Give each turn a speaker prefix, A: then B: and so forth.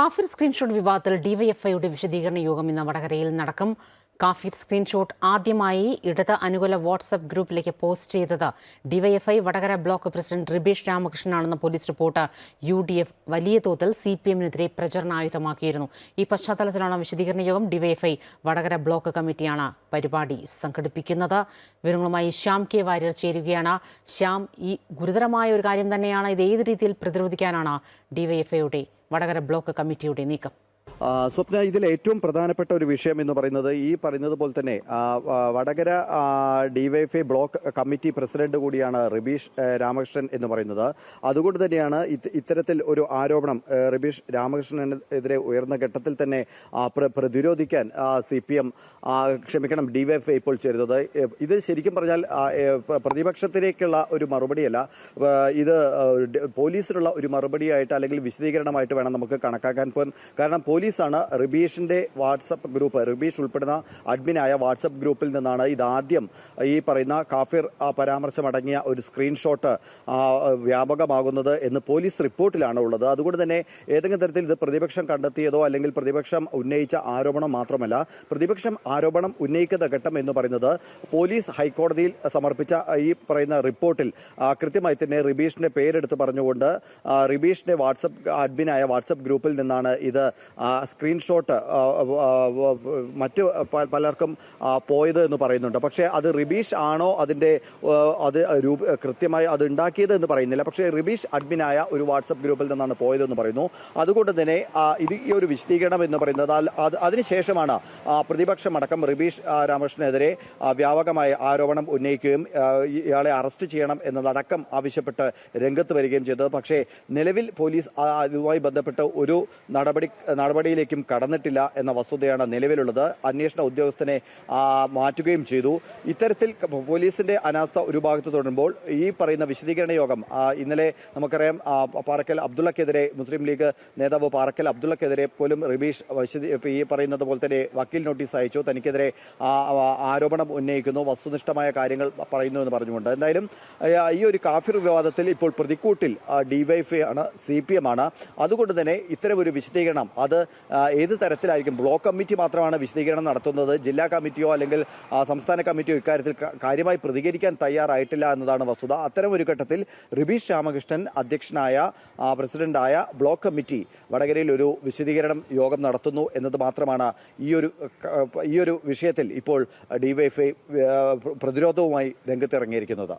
A: കാഫിർ സ്ക്രീൻഷോട്ട് വിവാദത്തിൽ ഡിവൈഎഫ്ഐയുടെ വിശദീകരണ യോഗം ഇന്ന് വടകരയിൽ നടക്കും. കാഫിർ സ്ക്രീൻഷോട്ട് ആദ്യമായി ഇടത് അനുകൂല വാട്സപ്പ് ഗ്രൂപ്പിലേക്ക് പോസ്റ്റ് ചെയ്തത് DYFI Vadakara block president Ribesh രാമകൃഷ്ണനാണെന്ന police report. U D F വലിയ തോതിൽ സി പി എമ്മിനെതിരെ പ്രചരണായുധമാക്കിയിരുന്നു. ഈ പശ്ചാത്തലത്തിലാണ് വിശദീകരണ യോഗം ഡിവൈഎഫ്ഐ വടകര ബ്ലോക്ക് കമ്മിറ്റിയാണ് പരിപാടി സംഘടിപ്പിക്കുന്നത്. വിവരങ്ങളുമായി ശ്യാം കെ വാര്യർ ചേരുകയാണ്. ശ്യാം ഈ ഗുരുതരമായ ഒരു കാര്യം തന്നെയാണ് ഇത് ഏത് രീതിയിൽ പ്രതിരോധിക്കാനാണ് ഡിവൈഎഫ്ഐയുടെ വടകര ബ്ലോക്ക് കമ്മിറ്റിയുടെ നീക്കം.
B: സ്വപ്ന ഇതിൽ ഏറ്റവും പ്രധാനപ്പെട്ട ഒരു വിഷയം എന്ന് പറയുന്നത് ഈ പറയുന്നത് പോലെ തന്നെ Vadakara DYFI block committee president കൂടിയാണ് റിബീഷ് രാമകൃഷ്ണൻ എന്ന് പറയുന്നത്. അതുകൊണ്ട് തന്നെയാണ് ഇത്തരത്തിൽ ഒരു ആരോപണം റിബീഷ് രാമകൃഷ്ണനെതിരെ ഉയർന്ന ഘട്ടത്തിൽ തന്നെ പ്രതിരോധിക്കാൻ സി പി എം ക്ഷമിക്കണം ഡിവൈഎഫ്ഐ ഇപ്പോൾ ചേരുന്നത്. ഇത് ശരിക്കും പറഞ്ഞാൽ പ്രതിപക്ഷത്തിലേക്കുള്ള ഒരു മറുപടിയല്ല. ഇത് പോലീസിനുള്ള ഒരു മറുപടിയായിട്ട് അല്ലെങ്കിൽ വിശദീകരണമായിട്ട് വേണം നമുക്ക് കണക്കാക്കാൻ കാരണം പോലീസാണ് റിബീഷിന്റെ വാട്സപ്പ് ഗ്രൂപ്പ്. റിബീഷ് ഉൾപ്പെടുന്ന അഡ്മിനായ വാട്സപ്പ് ഗ്രൂപ്പിൽ നിന്നാണ് ഇതാദ്യം ഈ പറയുന്ന കാഫിർ പരാമർശമടങ്ങിയ ഒരു സ്ക്രീൻഷോട്ട് വ്യാപകമാകുന്നത് എന്ന് പോലീസ് റിപ്പോർട്ടിലാണ് ഉള്ളത്. അതുകൊണ്ട് തന്നെ ഏതെങ്കിലും തരത്തിൽ ഇത് പ്രതിപക്ഷം കണ്ടെത്തിയതോ അല്ലെങ്കിൽ പ്രതിപക്ഷം ഉന്നയിച്ച ആരോപണം മാത്രമല്ല പ്രതിപക്ഷം ആരോപണം ഉന്നയിക്കുന്ന ഘട്ടം എന്ന് പറയുന്നത് പോലീസ് ഹൈക്കോടതിയിൽ സമർപ്പിച്ച ഈ പറയുന്ന റിപ്പോർട്ടിൽ കൃത്യമായി തന്നെ റിബീഷിന്റെ പേരെടുത്ത് പറഞ്ഞുകൊണ്ട് റിബീഷിന്റെ വാട്സപ്പ് അഡ്മിനായ വാട്സപ്പ് ഗ്രൂപ്പിൽ നിന്നാണ് ഇത് സ്ക്രീൻഷോട്ട് മറ്റു പലർക്കും പോയത് എന്ന് പറയുന്നുണ്ട്. പക്ഷേ അത് റിബീഷ് ആണോ അതിന്റെ അത് കൃത്യമായി അത് ഉണ്ടാക്കിയത് എന്ന് പറയുന്നില്ല. പക്ഷേ റിബീഷ് അഡ്മിനായ ഒരു വാട്സപ്പ് ഗ്രൂപ്പിൽ നിന്നാണ് പോയതെന്ന് പറയുന്നു. അതുകൊണ്ട് തന്നെ ഇത് ഈ ഒരു വിശദീകരണം എന്ന് പറയുന്നത് അതിനുശേഷമാണ് പ്രതിപക്ഷം അടക്കം റിബീഷ് രാമകൃഷ്ണനെതിരെ വ്യാപകമായ ആരോപണം ഉന്നയിക്കുകയും ഇയാളെ അറസ്റ്റ് ചെയ്യണം എന്നതടക്കം ആവശ്യപ്പെട്ട് രംഗത്ത് വരികയും ചെയ്തത്. പക്ഷേ നിലവിൽ പോലീസ് ഇതുമായി ബന്ധപ്പെട്ട് ഒരു നടപടി നടപടി നടപടിയിലേക്കും കടന്നിട്ടില്ല എന്ന വസ്തുതയാണ് നിലവിലുള്ളത്. അന്വേഷണ ഉദ്യോഗസ്ഥനെ മാറ്റുകയും ചെയ്തു. ഇത്തരത്തിൽ പോലീസിന്റെ അനാസ്ഥ ഒരു ഭാഗത്ത് തുടരുമ്പോൾ ഈ പറയുന്ന വിശദീകരണ യോഗം ഇന്നലെ നമുക്കറിയാം പാറക്കൽ അബ്ദുള്ളക്കെതിരെ മുസ്ലിം ലീഗ് നേതാവ് പാറക്കൽ അബ്ദുള്ളക്കെതിരെ പോലും റിബീഷ് ഈ പറയുന്നത് പോലെ തന്നെ വക്കീൽ നോട്ടീസ് അയച്ചു. തനിക്കെതിരെ ആരോപണം ഉന്നയിക്കുന്നു. വസ്തുനിഷ്ഠമായ കാര്യങ്ങൾ പറയുന്നു എന്ന് പറഞ്ഞുകൊണ്ട്. എന്തായാലും ഈ ഒരു കാഫിർ വിവാദത്തിൽ ഇപ്പോൾ പ്രതിക്കൂട്ടിൽ ഡിവൈഎഫ്ഐ ആണ് സി പി എം ആണ്. അതുകൊണ്ട് തന്നെ ഒരു വിശദീകരണം അത് ഏത് തരത്തിലായിരിക്കും? ബ്ലോക്ക് കമ്മിറ്റി മാത്രമാണ് വിശദീകരണം നടത്തുന്നത്. ജില്ലാ കമ്മിറ്റിയോ അല്ലെങ്കിൽ സംസ്ഥാന കമ്മിറ്റിയോ ഇക്കാര്യത്തിൽ കാര്യമായി പ്രതികരിക്കാൻ തയ്യാറായിട്ടില്ല എന്നതാണ് വസ്തുത. അത്തരം ഒരു ഘട്ടത്തിൽ റിബീഷ് രാമകൃഷ്ണൻ അധ്യക്ഷനായ പ്രസിഡന്റായ ബ്ലോക്ക് കമ്മിറ്റി വടകരയിൽ ഒരു വിശദീകരണം യോഗം നടത്തുന്നു എന്നത് മാത്രമാണ് ഈ ഒരു ഈ ഒരു വിഷയത്തിൽ ഇപ്പോൾ ഡിവൈഎഫ്ഐ പ്രതിരോധവുമായി രംഗത്തിറങ്ങിയിരിക്കുന്നത്.